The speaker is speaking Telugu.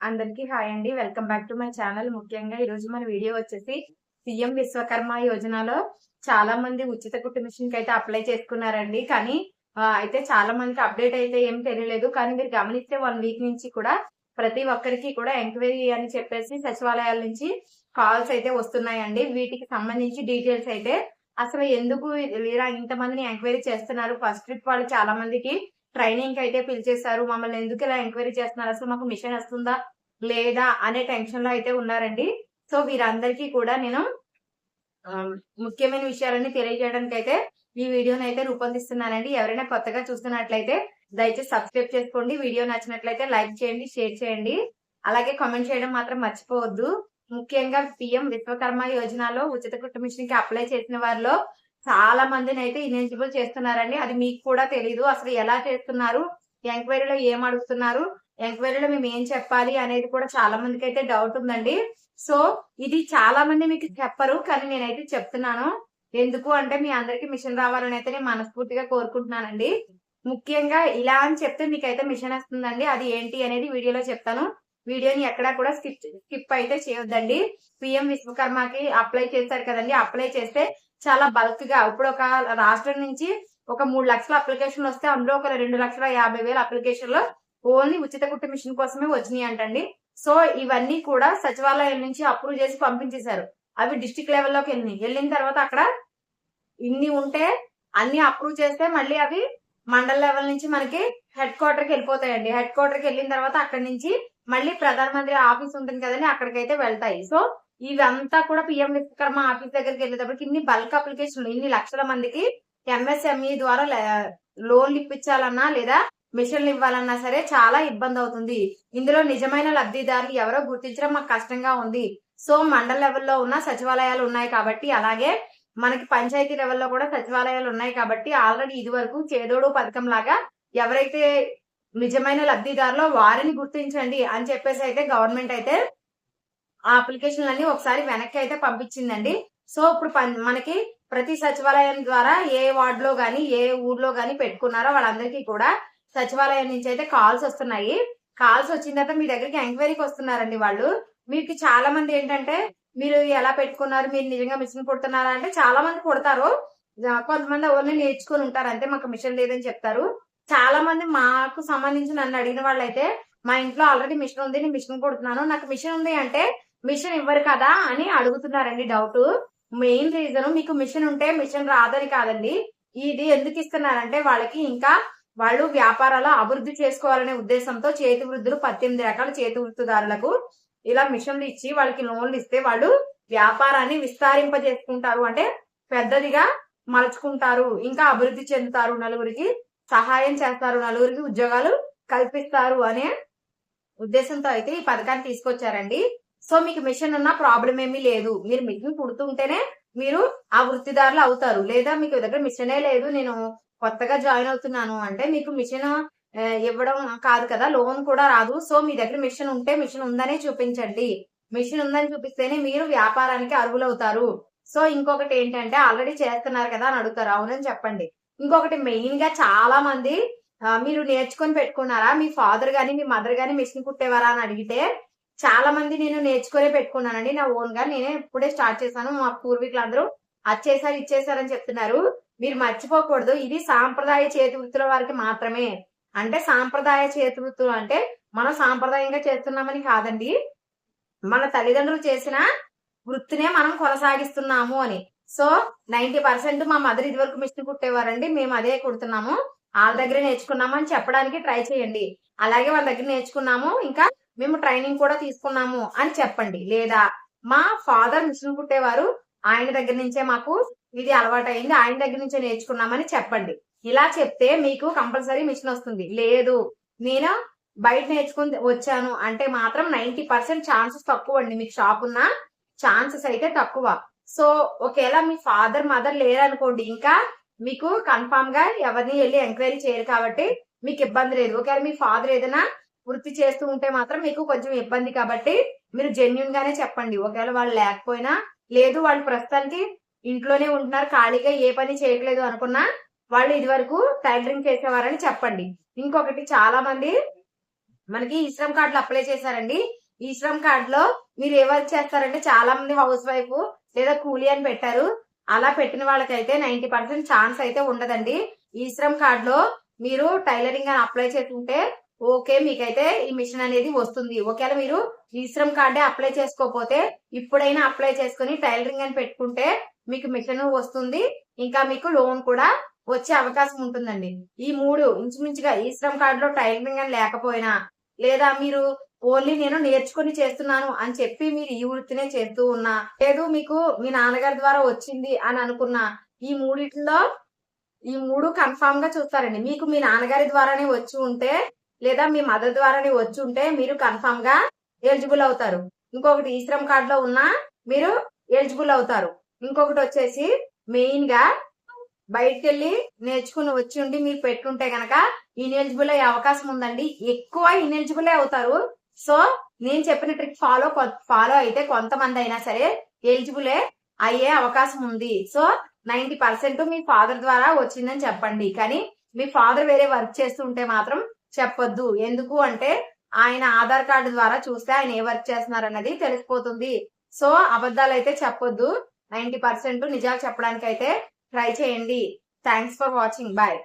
అందరికీ హాయ్ అండి. Welcome back to my channel. ముఖ్యంగా ఈరోజు మన వీడియో వచ్చేసి సీఎం విశ్వకర్మ యోజనలో చాలా మంది ఉచిత కుట్టు మిషన్కి అయితే అప్లై చేసుకున్నారండి. కానీ అయితే చాలా మందికి అప్డేట్ అయితే ఏం తెలియలేదు. కానీ మీరు గమనిస్తే వన్ వీక్ నుంచి కూడా ప్రతి ఒక్కరికి కూడా ఎంక్వైరీ అని చెప్పేసి సచివాలయాల నుంచి కాల్స్ అయితే వస్తున్నాయండి. వీటికి సంబంధించి డీటెయిల్స్ అయితే అసలు ఎందుకు ఇంతమందిని ఎంక్వైరీ చేస్తున్నారు? ఫస్ట్ ట్రిప్ వాళ్ళు చాలా మందికి ట్రైనింగ్ అయితే పిలిచేశారు. మమ్మల్ని ఎందుకు ఇలా ఎంక్వైరీ చేస్తున్నారు? అసలు మాకు మిషన్ వస్తుందా? లేదా? అనే టెన్షన్లో అయితే ఉన్నారండి. సో వీరందరికీ కూడా నేను ముఖ్యమైన విషయాలన్నీ తెలియజేయడానికి అయితే ఈ వీడియోని అయితే రూపొందిస్తున్నానండి. ఎవరైనా కొత్తగా చూస్తున్నట్లయితే దయచేసి సబ్స్క్రైబ్ చేసుకోండి. వీడియో నచ్చినట్లయితే లైక్ చేయండి షేర్ చేయండి. అలాగే కామెంట్ చేయడం మాత్రం మర్చిపోవద్దు. ముఖ్యంగా పిఎం విశ్వకర్మ యోజనలో ఉచిత కుటుంబ మిషన్కి అప్లై చేసిన వారిలో చాలా మందిని అయితే ఇనెలిజిబుల్ చేస్తున్నారండి. అది మీకు కూడా తెలీదు. అసలు ఎలా చేస్తున్నారు? ఎంక్వైరీలో ఏం అడుగుతున్నారు? ఎంక్వైరీలో మేము ఏం చెప్పాలి అనేది కూడా చాలా మందికి అయితే డౌట్ ఉందండి. సో ఇది చాలా మంది మీకు చెప్పరు కానీ నేనైతే చెప్తున్నాను. ఎందుకు అంటే మీ అందరికి మిషన్ రావాలని అయితే నేను మనస్ఫూర్తిగా కోరుకుంటున్నానండి. ముఖ్యంగా ఇలా అని చెప్తే మీకైతే మిషన్ వస్తుందండి. అది ఏంటి అనేది వీడియోలో చెప్తాను. వీడియోని ఎక్కడా కూడా స్కిప్ స్కిప్ అయితే చేయొద్దండి. పిఎం విశ్వకర్మకి అప్లై చేశారు కదండి. అప్లై చేస్తే చాలా బల్క్గా ఇప్పుడు ఒక రాష్ట్రం నుంచి ఒక మూడు లక్షల అప్లికేషన్లు వస్తే అందులో ఒక రెండు లక్షల యాభై వేల అప్లికేషన్లు ఓన్లీ ఉచిత కుట్టు మిషన్ కోసమే వచ్చినాయి అంటండి. సో ఇవన్నీ కూడా సచివాలయం నుంచి అప్రూవ్ చేసి పంపించేశారు. అవి డిస్టిక్ లెవెల్లోకి వెళ్ళినాయి వెళ్ళిన తర్వాత అక్కడ ఇన్ని ఉంటే అన్ని అప్రూవ్ చేస్తే మళ్ళీ అవి మండల లెవెల్ నుంచి మనకి హెడ్ క్వార్టర్కి వెళ్ళిపోతాయండి. హెడ్ క్వార్టర్కి వెళ్ళిన తర్వాత అక్కడ నుంచి మళ్ళీ ప్రధానమంత్రి ఆఫీస్ ఉంటుంది కదండి అక్కడికైతే వెళ్తాయి. సో ఇవంతా కూడా పిఎం విశ్వకర్మ ఆఫీస్ దగ్గరికి వెళ్ళేటప్పటికి ఇన్ని బల్క్ అప్లికేషన్లు ఇన్ని లక్షల మందికి ఎంఎస్ఎంఈ ద్వారా లోన్లు ఇప్పించాలన్నా లేదా మిషన్లు ఇవ్వాలన్నా సరే చాలా ఇబ్బంది అవుతుంది. ఇందులో నిజమైన లబ్ధిదారులు ఎవరో గుర్తించడం మాకు కష్టంగా ఉంది. సో మండల లెవెల్లో ఉన్న సచివాలయాలు ఉన్నాయి కాబట్టి అలాగే మనకి పంచాయతీ లెవెల్లో కూడా సచివాలయాలు ఉన్నాయి కాబట్టి ఆల్రెడీ ఇది వరకు చేదోడు పథకం లాగా ఎవరైతే నిజమైన లబ్ధిదారులో వారిని గుర్తించండి అని చెప్పేసి అయితే గవర్నమెంట్ అయితే ఆ అప్లికేషన్లు అన్ని ఒకసారి వెనక్కి అయితే పంపించిందండి. సో ఇప్పుడు పం- మనకి ప్రతి సచివాలయం ద్వారా ఏ వార్డులో గాని ఏ ఊర్లో గాని పెట్టుకున్నారో వాళ్ళందరికీ కూడా సచివాలయం నుంచి అయితే కాల్స్ వస్తున్నాయి. కాల్స్ వచ్చిన తర్వాత మీ దగ్గరికి ఎంక్వైరీకి వస్తున్నారండి వాళ్ళు. మీకు చాలా మంది ఏంటంటే మీరు ఎలా పెట్టుకున్నారు మీరు నిజంగా మిషన్ కుడుతున్నారా అంటే చాలా మంది కుడతారు కొంతమంది ఓన్లీ నేర్చుకుని ఉంటారు. అంతే మాకు మిషన్ లేదని చెప్తారు. చాలా మంది మాకు సంబంధించి నన్ను అడిగిన వాళ్ళైతే మా ఇంట్లో ఆల్రెడీ మిషన్ ఉంది నేను మిషన్ కుడుతున్నాను. నాకు మిషన్ ఉంది అంటే మిషన్ ఇవ్వరు కదా అని అడుగుతున్నారండి డౌట్. మెయిన్ రీజన్ మీకు మిషన్ ఉంటే మిషన్ రాదని కాదండి. ఇది ఎందుకు ఇస్తున్నారంటే వాళ్ళకి ఇంకా వాళ్ళు వ్యాపారాలు అభివృద్ధి చేసుకోవాలనే ఉద్దేశంతో చేతి వృద్ధులు పద్దెనిమిది రకాల చేతి వృత్తిదారులకు ఇలా మిషన్లు ఇచ్చి వాళ్ళకి లోన్లు ఇస్తే వాళ్ళు వ్యాపారాన్ని విస్తరింపజేసుకుంటారు. అంటే పెద్దదిగా మలుచుకుంటారు ఇంకా అభివృద్ధి చెందుతారు నలుగురికి సహాయం చేస్తారు నలుగురికి ఉద్యోగాలు కల్పిస్తారు అనే ఉద్దేశంతో అయితే ఈ పథకాన్ని తీసుకొచ్చారండి. సో మీకు మిషన్ ఉన్న ప్రాబ్లం ఏమీ లేదు. మీరు మిషన్ పుడుతుంటేనే మీరు ఆ వృత్తిదారులు అవుతారు. లేదా మీకు దగ్గర మిషనే లేదు. నేను కొత్తగా జాయిన్ అవుతున్నాను అంటే మీకు మిషన్ ఇవ్వడం కాదు కదా. లోన్ కూడా రాదు. సో మీ దగ్గర మిషన్ ఉంటే మిషన్ ఉందనే చూపించండి. మిషన్ ఉందని చూపిస్తేనే మీరు వ్యాపారానికి అర్హులవుతారు సో ఇంకొకటి ఏంటంటే ఆల్రెడీ చేస్తున్నారు కదా అని అడుగుతారు. అవునని చెప్పండి. ఇంకొకటి మెయిన్గా చాలా మంది మీరు నేర్చుకొని పెట్టుకున్నారా? మీ ఫాదర్ గాని మీ మదర్ గాని మిషన్ కుట్టేవారా అని అడిగితే చాలా మంది నేను నేర్చుకునే పెట్టుకున్నానండి. నా ఓన్గా నేనే ఇప్పుడే స్టార్ట్ చేశాను. మా పూర్వీకులు అందరూ అది చేశారు ఇచ్చేసారని చెప్తున్నారు. మీరు మర్చిపోకూడదు. ఇది సాంప్రదాయ చేతి వృత్తుల వారికి మాత్రమే. అంటే సాంప్రదాయ చేతి వృత్తులు అంటే మనం సాంప్రదాయంగా చేస్తున్నామని కాదండి. మన తల్లిదండ్రులు చేసిన వృత్తినే మనం కొనసాగిస్తున్నాము అని. సో నైన్టీ పర్సెంట్ మా మదర్ ఇది వరకు మిషన్ కుట్టేవారండి. మేము అదే కుడుతున్నాము. వాళ్ళ దగ్గర నేర్చుకున్నాము అని చెప్పడానికి ట్రై చేయండి. అలాగే వాళ్ళ దగ్గర నేర్చుకున్నాము. ఇంకా మేము ట్రైనింగ్ కూడా తీసుకున్నాము అని చెప్పండి. లేదా మా ఫాదర్ మిషన్ కుట్టేవారు ఆయన దగ్గర నుంచే మాకు ఇది అలవాటు అయింది ఆయన దగ్గర నుంచే నేర్చుకున్నామని చెప్పండి. ఇలా చెప్తే మీకు కంపల్సరీ మిషన్ వస్తుంది. లేదు నేను బయట నేర్చుకుని వచ్చాను అంటే మాత్రం నైన్టీ పర్సెంట్ ఛాన్సెస్ తక్కువ అండి. మీకు షాప్ ఉన్న ఛాన్సెస్ అయితే తక్కువ. సో ఒకవేళ మీ ఫాదర్ మదర్ లేరనుకోండి ఇంకా మీకు కన్ఫామ్గా ఎవరిని వెళ్ళి ఎంక్వైరీ చేయరు కాబట్టి మీకు ఇబ్బంది లేదు. ఒకవేళ మీ ఫాదర్ ఏదైనా వృత్తి చేస్తూ ఉంటే మాత్రం మీకు కొంచెం ఇబ్బంది కాబట్టి మీరు జెన్యున్ గానే చెప్పండి. ఒకవేళ వాళ్ళు లేకపోయినా లేదు వాళ్ళు ప్రస్తుతానికి ఇంట్లోనే ఉంటున్నారు ఖాళీగా ఏ పని చేయట్లేదు అనుకున్నా వాళ్ళు ఇది వరకు టైలరింగ్ చేసేవారని చెప్పండి. ఇంకొకటి చాలా మంది మనకి ఈ శ్రమ్ కార్డులు అప్లై చేశారండి. ఈ శ్రమ్ కార్డులో మీరు ఏ వర్క్ చేస్తారంటే చాలా మంది హౌస్ వైఫ్ లేదా కూలీ అని పెట్టారు. అలా పెట్టిన వాళ్ళకైతే నైన్టీ పర్సెంట్ ఛాన్స్ అయితే ఉండదండి. ఈ శ్రమ్ కార్డులో మీరు టైలరింగ్ అని అప్లై చేసుకుంటే ఓకే మీకైతే ఈ మిషన్ అనేది వస్తుంది. ఒకవేళ మీరు ఈ శ్రమ్ కార్డే అప్లై చేసుకోకపోతే ఇప్పుడైనా అప్లై చేసుకుని టైలరింగ్ అని పెట్టుకుంటే మీకు మిషన్ వస్తుంది. ఇంకా మీకు లోన్ కూడా వచ్చే అవకాశం ఉంటుందండి. ఈ మూడు ఇంచుమించుగా ఈ శ్రమ్ కార్డులో టైలరింగ్ అని లేకపోయినా లేదా మీరు ఓన్లీ నేను నేర్చుకుని చేస్తున్నాను అని చెప్పి మీరు ఈ వృత్తినే చేస్తూ ఉన్నా లేదు మీకు మీ నాన్నగారి ద్వారా వచ్చింది అని అనుకున్నా ఈ మూడిట్లో ఈ మూడు కన్ఫామ్గా చూస్తారండి. మీకు మీ నాన్నగారి ద్వారానే వచ్చి ఉంటే లేదా మీ మదర్ ద్వారానే వచ్చి ఉంటే మీరు కన్ఫామ్గా ఎలిజిబుల్ అవుతారు. ఇంకొకటి ఈ శ్రమ్ కార్డ్లో ఉన్నా మీరు ఎలిజిబుల్ అవుతారు. ఇంకొకటి వచ్చేసి మెయిన్గా బయటకు వెళ్ళి నేర్చుకుని వచ్చి ఉండి మీరు పెట్టుంటే గనక ఇనెలిజిబుల్ అయ్యే అవకాశం ఉందండి. ఎక్కువ ఇనెలిజిబుల్ అవుతారు. సో నేను చెప్పిన ట్రిక్ ఫాలో ఫాలో అయితే కొంతమంది అయినా సరే ఎలిజిబులే అయ్యే అవకాశం ఉంది. సో నైన్టీ పర్సెంట్ మీ ఫాదర్ ద్వారా వచ్చిందని చెప్పండి. కానీ మీ ఫాదర్ వేరే వర్క్ చేస్తుంటే మాత్రం చెప్పొద్దు. ఎందుకు అంటే ఆయన ఆధార్ కార్డు ద్వారా చూస్తే ఆయన ఏ వర్క్ చేస్తున్నారు అన్నది తెలిసిపోతుంది. సో అబద్ధాలు అయితే చెప్పొద్దు. నైన్టీ పర్సెంట్ నిజాలు చెప్పడానికి అయితే ట్రై చేయండి. Thanks for watching. బాయ్.